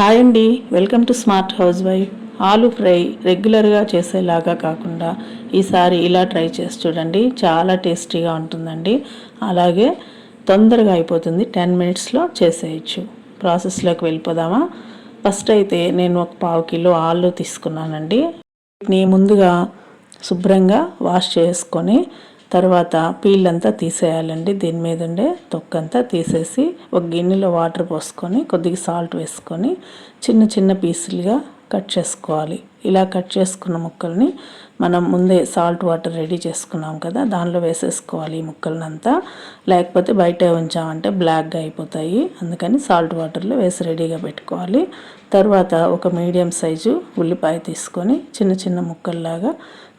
Hi అండి. Welcome to smart housewife. Aloo fry రెగ్యులర్గా చేసేలాగా కాకుండా ఈసారి ఇలా ట్రై చేసి చూడండి. చాలా టేస్టీగా ఉంటుందండి. అలాగే తొందరగా అయిపోతుంది. టెన్ మినిట్స్లో చేసేయచ్చు. ప్రాసెస్లోకి వెళ్ళిపోదామా? ఫస్ట్ అయితే నేను ఒక పావు కిలో ఆలు తీసుకున్నానండి. వీటిని ముందుగా శుభ్రంగా వాష్ చేసుకొని తర్వాత పీల్ అంతా తీసేయాలండి. దీని మీద ఉండే తొక్కంతా తీసేసి ఒక గిన్నెలో వాటర్ పోసుకొని కొద్దిగా సాల్ట్ వేసుకొని చిన్న చిన్న పీసులుగా కట్ చేసుకోవాలి. ఇలా కట్ చేసుకున్న ముక్కల్ని మనం ముందే సాల్ట్ వాటర్ రెడీ చేసుకున్నాం కదా దానిలో వేసేసుకోవాలి ఈ ముక్కలనంతా. లేకపోతే బయట ఉంచామంటే బ్లాక్గా అయిపోతాయి. అందుకని సాల్ట్ వాటర్లో వేసి రెడీగా పెట్టుకోవాలి. తర్వాత ఒక మీడియం సైజు ఉల్లిపాయ తీసుకొని చిన్న చిన్న ముక్కల్లాగా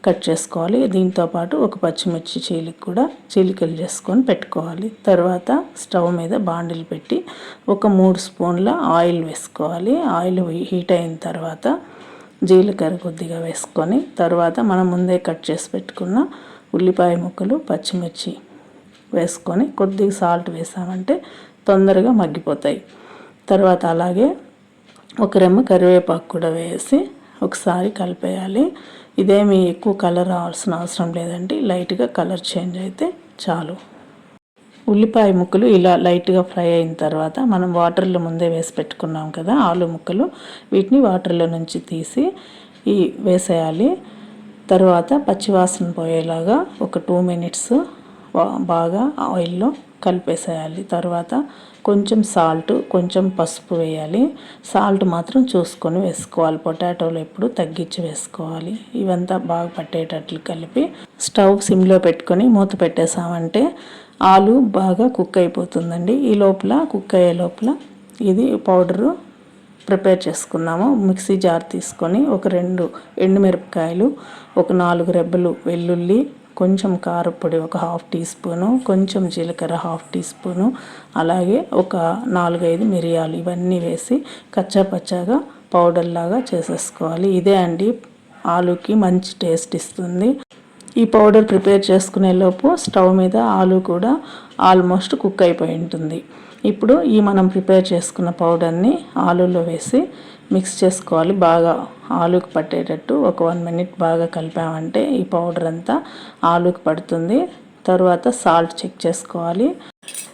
కట్ చేసుకోవాలి. దీంతో పాటు ఒక పచ్చిమిర్చి చీలిక కూడా చీలికలు చేసుకొని పెట్టుకోవాలి. తర్వాత స్టవ్ మీద బాండిల్ పెట్టి ఒక మూడు స్పూన్ల ఆయిల్ వేసుకోవాలి. ఆయిల్ హీట్ అయిన తర్వాత జీలకర్ర కొద్దిగా వేసుకొని తర్వాత మనం ముందే కట్ చేసి పెట్టుకున్న ఉల్లిపాయ ముక్కలు పచ్చిమిర్చి వేసుకొని కొద్దిగా సాల్ట్ వేసామంటే తొందరగా మగ్గిపోతాయి. తర్వాత అలాగే ఒక రెమ్మ కరివేపాకు కూడా వేసి ఒకసారి కలిపేయాలి. ఇదేమి ఎక్కువ కలర్ రావాల్సిన అవసరం లేదండి. లైట్గా కలర్ చేంజ్ అయితే చాలు. ఉల్లిపాయ ముక్కలు ఇలా లైట్గా ఫ్రై అయిన తర్వాత మనం వాటర్లో ముందే వేసి పెట్టుకున్నాం కదా ఆలు ముక్కలు. వీటిని వాటర్లో నుంచి తీసి ఈ వేసేయాలి. తర్వాత పచ్చివాసన పోయేలాగా ఒక టూ మినిట్స్ బాగా ఆయిల్లో కలిపేసేయాలి. తర్వాత కొంచెం సాల్ట్ కొంచెం పసుపు వేయాలి. సాల్ట్ మాత్రం చూసుకొని వేసుకోవాలి. పొటాటోలు ఎప్పుడు తగ్గించి వేసుకోవాలి. ఇవంతా బాగా పట్టేటట్లు కలిపి స్టవ్ సిమ్లో పెట్టుకొని మూత పెట్టేసామంటే ఆలు బాగా కుక్ అయిపోతుందండి. ఈ లోపల కుక్ అయ్యే లోపల ఇది పౌడరు ప్రిపేర్ చేసుకున్నాము. మిక్సీ జార్ తీసుకొని ఒక రెండు ఎండుమిరపకాయలు ఒక నాలుగు రెబ్బలు వెల్లుల్లి కొంచెం కారపొడి ఒక హాఫ్ టీ స్పూను కొంచెం జీలకర్ర హాఫ్ టీ స్పూను అలాగే ఒక నాలుగైదు మిరియాలు ఇవన్నీ వేసి కచ్చా పచ్చాగా పౌడర్ లాగా చేసేసుకోవాలి. ఇదే అండి. ఆలుకి మంచి టేస్ట్ ఇస్తుంది. ఈ పౌడర్ ప్రిపేర్ చేసుకునే లోపు స్టవ్ మీద ఆలు కూడా ఆల్మోస్ట్ కుక్ అయిపోయి ఉంటుంది. ఇప్పుడు ఈ మనం ప్రిపేర్ చేసుకున్న పౌడర్ని ఆలూలో వేసి మిక్స్ చేసుకోవాలి. బాగా ఆలుకు పట్టేటట్టు ఒక వన్ మినిట్ బాగా కలిపామంటే ఈ పౌడర్ అంతా ఆలుకు పడుతుంది. తర్వాత సాల్ట్ చెక్ చేసుకోవాలి.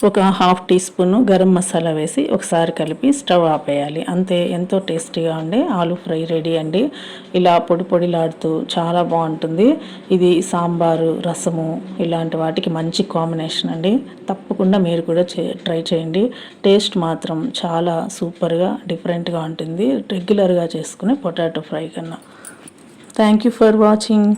ఒక half teaspoon garam masala వేసి ఒకసారి కలిపి స్టవ్ ఆపేయాలి. అంతే ఎంతో టేస్టీగా ఉండే ఆలు ఫ్రై రెడీ అండి. ఇలా పొడి పొడిలాడుతూ చాలా బాగుంటుంది. ఇది సాంబారు రసము ఇలాంటి వాటికి మంచి కాంబినేషన్ అండి. తప్పకుండా మీరు కూడా చే ట్రై చేయండి. టేస్ట్ మాత్రం చాలా సూపర్గా డిఫరెంట్గా ఉంటుంది. రెగ్యులర్గా చేసుకునే పొటాటో ఫ్రై కన్నా. Thank you for watching.